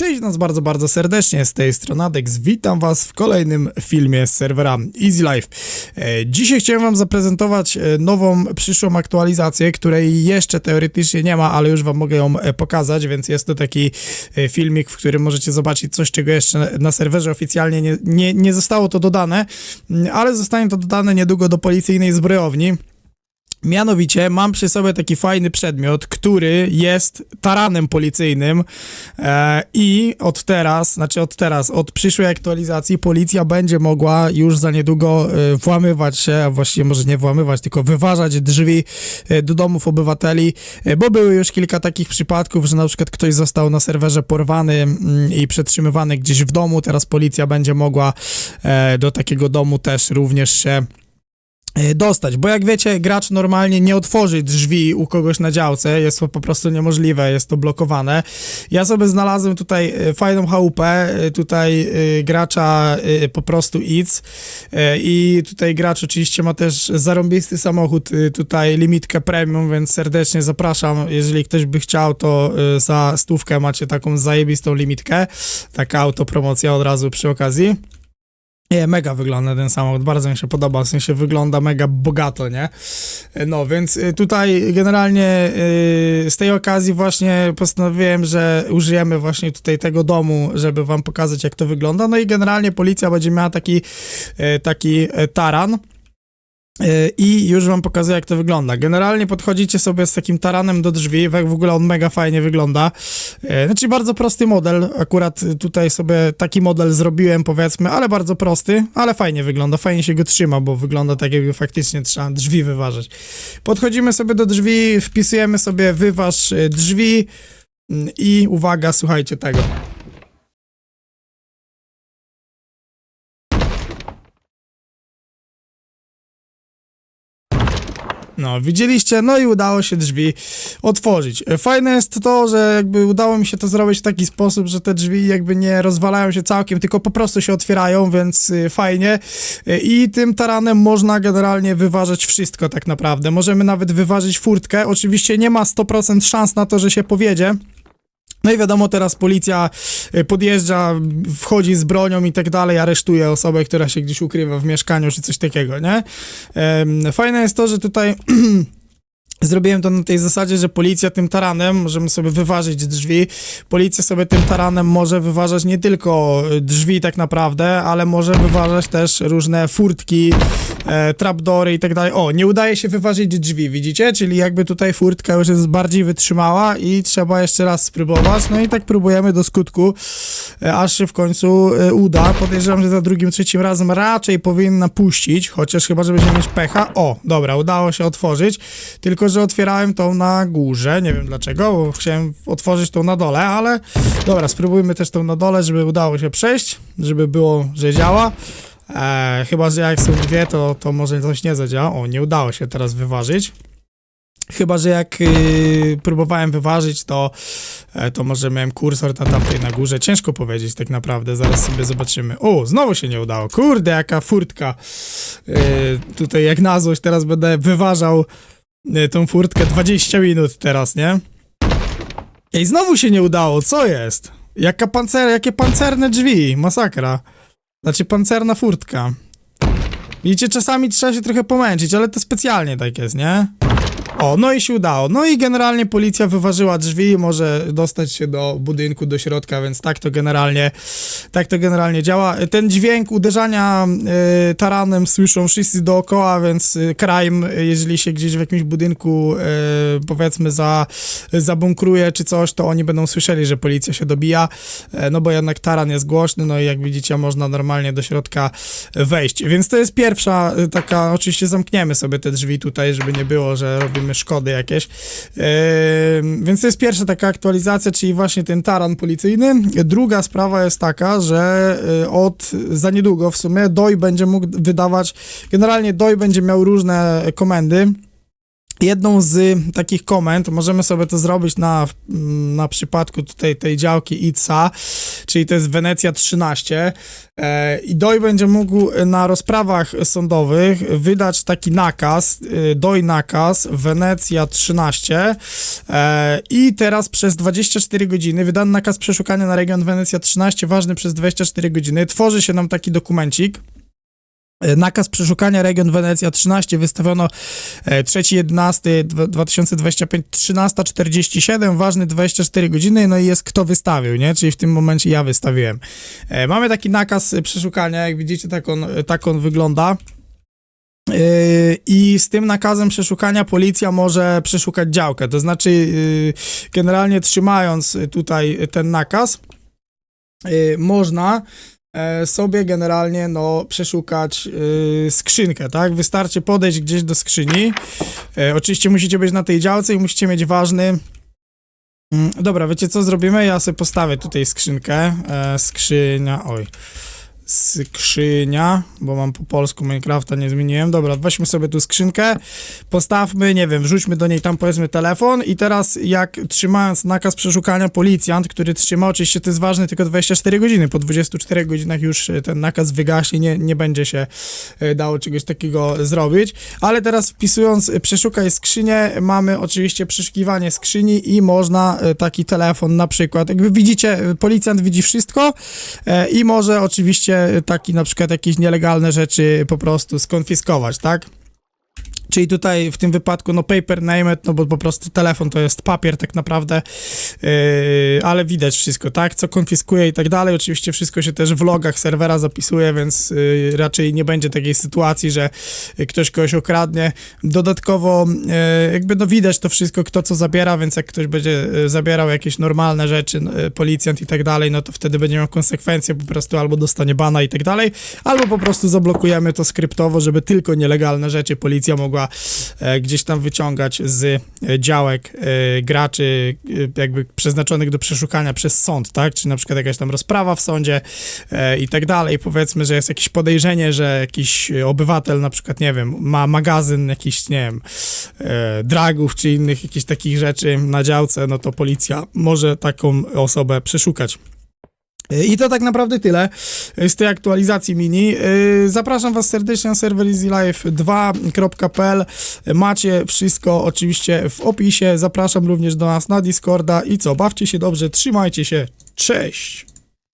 Cześć nas bardzo, bardzo serdecznie, z tej strony Adex. Witam was w kolejnym filmie z serwera Easy Life. E, Dzisiaj chciałem wam zaprezentować e, nową, przyszłą aktualizację, której jeszcze teoretycznie nie ma, ale już wam mogę ją e, pokazać, więc jest to taki filmik, w którym możecie zobaczyć coś, czego jeszcze na serwerze oficjalnie nie, nie, nie zostało to dodane, ale zostanie to dodane niedługo do policyjnej zbrojowni. Mianowicie mam przy sobie taki fajny przedmiot, który jest taranem policyjnym e, i od teraz, znaczy od teraz, od przyszłej aktualizacji policja będzie mogła już za niedługo e, włamywać się, a właściwie może nie włamywać, tylko wyważać drzwi e, do domów obywateli, e, bo były już kilka takich przypadków, że na przykład ktoś został na serwerze porwany mm, i przetrzymywany gdzieś w domu, teraz policja będzie mogła e, do takiego domu też również się dostać, bo jak wiecie, gracz normalnie nie otworzy drzwi u kogoś na działce, jest to po prostu niemożliwe, jest to blokowane. Ja sobie znalazłem tutaj e, fajną chałupę, e, tutaj e, gracza e, po prostu e, i tutaj gracz oczywiście ma też zarąbisty samochód, e, tutaj limitkę premium, więc serdecznie zapraszam, jeżeli ktoś by chciał, to e, za stówkę macie taką zajebistą limitkę, taka autopromocja od razu przy okazji. Nie, mega wygląda ten samochód, bardzo mi się podoba, w sensie wygląda mega bogato, nie? No, więc y, tutaj generalnie y, z tej okazji właśnie postanowiłem, że użyjemy właśnie tutaj tego domu, żeby wam pokazać, jak to wygląda. No i generalnie policja będzie miała taki, y, taki taran. Y, I już wam pokazuję, jak to wygląda. Generalnie podchodzicie sobie z takim taranem do drzwi, w ogóle on mega fajnie wygląda. Y, Znaczy bardzo prosty model, akurat tutaj sobie taki model zrobiłem, powiedzmy, ale bardzo prosty, ale fajnie wygląda, fajnie się go trzyma, bo wygląda tak, jakby faktycznie trzeba drzwi wyważyć. Podchodzimy sobie do drzwi, wpisujemy sobie wyważ y, drzwi mm, i uwaga, słuchajcie tego. No, widzieliście, no i udało się drzwi otworzyć. Fajne jest to, że jakby udało mi się to zrobić w taki sposób, że te drzwi jakby nie rozwalają się całkiem, tylko po prostu się otwierają, więc y, fajnie. Y, I tym taranem można generalnie wyważyć wszystko tak naprawdę. Możemy nawet wyważyć furtkę. Oczywiście nie ma 100% szans na to, że się powiedzie. No i wiadomo, teraz policja y, podjeżdża, wchodzi z bronią i tak dalej, aresztuje osobę, która się gdzieś ukrywa w mieszkaniu czy coś takiego, nie? Fajne jest to, że tutaj zrobiłem to na tej zasadzie, że policja tym taranem, możemy sobie wyważyć drzwi, policja sobie tym taranem może wyważać nie tylko drzwi tak naprawdę, ale może wyważać też różne furtki, e, trapdory i tak dalej. O, nie udaje się wyważyć drzwi, widzicie? Czyli jakby tutaj furtka już jest bardziej wytrzymała i trzeba jeszcze raz spróbować. No i tak próbujemy do skutku, e, aż się w końcu e, uda. Podejrzewam, że za drugim, trzecim razem raczej powinna puścić, chociaż chyba, że będzie mieć pecha. O, dobra, udało się otworzyć, tylko że otwierałem tą na górze, nie wiem dlaczego, bo chciałem otworzyć tą na dole, ale dobra, spróbujmy też tą na dole, żeby udało się przejść, żeby było, że działa. E, chyba, że jak są dwie, to, to może coś nie zadziała. O, nie udało się teraz wyważyć. Chyba, że jak y, próbowałem wyważyć, to, e, to może miałem kursor na tamtej na górze. Ciężko powiedzieć tak naprawdę, zaraz sobie zobaczymy. O, znowu się nie udało. Kurde, jaka furtka. Y, tutaj jak na złość teraz będę wyważał y, tą furtkę 20 minut teraz, nie? Ej, znowu się nie udało, co jest? Jaka pancer, jakie pancerne drzwi, masakra. Znaczy pancerna furtka. Widzicie, czasami trzeba się trochę pomęczyć, ale to specjalnie tak jest, nie? O, no i się udało. No i generalnie policja wyważyła drzwi, może dostać się do budynku, do środka, więc tak to generalnie, tak to generalnie działa. Ten dźwięk uderzania y, taranem słyszą wszyscy dookoła, więc y, crime, y, jeżeli się gdzieś w jakimś budynku, y, powiedzmy, za, zabunkruje czy coś, to oni będą słyszeli, że policja się dobija, e, no bo jednak taran jest głośny, no i jak widzicie, można normalnie do środka wejść. Więc to jest pierwsza y, taka, oczywiście zamkniemy sobie te drzwi tutaj, żeby nie było, że robimy szkody jakieś. Yy, więc to jest pierwsza taka aktualizacja, czyli właśnie ten taran policyjny. Druga sprawa jest taka, że y, od za niedługo w sumie DOI będzie mógł wydawać, generalnie DOI będzie miał różne komendy, jedną z takich komend, możemy sobie to zrobić na, mm, na przypadku tutaj tej działki ITSA, czyli to jest Wenecja 13 e, i DOI będzie mógł na rozprawach sądowych wydać taki nakaz, e, DOI nakaz Wenecja 13 e, i teraz przez 24 godziny wydany nakaz przeszukania na region Wenecja 13 ważny przez 24 godziny, tworzy się nam taki dokumencik, Nakaz przeszukania region Wenecja 13 wystawiono e, 3.11.2025 13.47, ważny 24 godziny, no i jest kto wystawił, nie? Czyli w tym momencie ja wystawiłem. E, Mamy taki nakaz e, przeszukania, jak widzicie tak on, tak on wygląda. E, I z tym nakazem przeszukania policja może przeszukać działkę. To znaczy, e, generalnie trzymając tutaj ten nakaz, e, można e, sobie generalnie no, przeszukać e, skrzynkę, tak? Wystarczy podejść gdzieś do skrzyni. E, oczywiście musicie być na tej działce i musicie mieć ważny. Mm, Dobra, wiecie co zrobimy? Ja sobie postawię tutaj skrzynkę. E, skrzynia, oj. Skrzynia, bo mam po polsku Minecrafta, nie zmieniłem. Dobra, weźmy sobie tu skrzynkę, postawmy, nie wiem, wrzućmy do niej tam powiedzmy telefon. I teraz jak trzymając nakaz przeszukania policjant, który trzyma, oczywiście to jest ważne tylko 24 godziny, po 24 godzinach już e, ten nakaz wygaśnie, nie, nie będzie się e, dało czegoś takiego zrobić, ale teraz wpisując e, przeszukaj skrzynię, mamy oczywiście przeszukiwanie skrzyni i można taki telefon na przykład, jakby widzicie, policjant widzi wszystko i może oczywiście taki na przykład jakieś nielegalne rzeczy po prostu skonfiskować, tak? Czyli tutaj w tym wypadku, no paper name it, no bo po prostu telefon to jest papier tak naprawdę, yy, ale widać wszystko, tak, co konfiskuje i tak dalej. Oczywiście wszystko się też w logach serwera zapisuje, więc yy, raczej nie będzie takiej sytuacji, że ktoś kogoś okradnie. Dodatkowo yy, jakby no widać to wszystko, kto co zabiera, więc jak ktoś będzie yy, zabierał jakieś normalne rzeczy, yy, policjant i tak dalej, no to wtedy będzie miał konsekwencje, po prostu albo dostanie bana i tak dalej, albo po prostu zablokujemy to skryptowo, żeby tylko nielegalne rzeczy policja mogła e, gdzieś tam wyciągać z e, działek e, graczy jakby przeznaczonych do przeszukania przez sąd, tak? Czy na przykład jakaś tam rozprawa w sądzie i tak dalej. Powiedzmy, że jest jakieś podejrzenie, że jakiś obywatel na przykład, nie wiem, ma magazyn jakiś, nie wiem, dragów czy innych jakichś takich rzeczy na działce, no to policja może taką osobę przeszukać. I to tak naprawdę tyle z tej aktualizacji mini. Yy, Zapraszam Was serdecznie na serwer easylife2.pl. Macie wszystko oczywiście w opisie. Zapraszam również do nas na Discorda. I co, bawcie się dobrze, trzymajcie się. Cześć!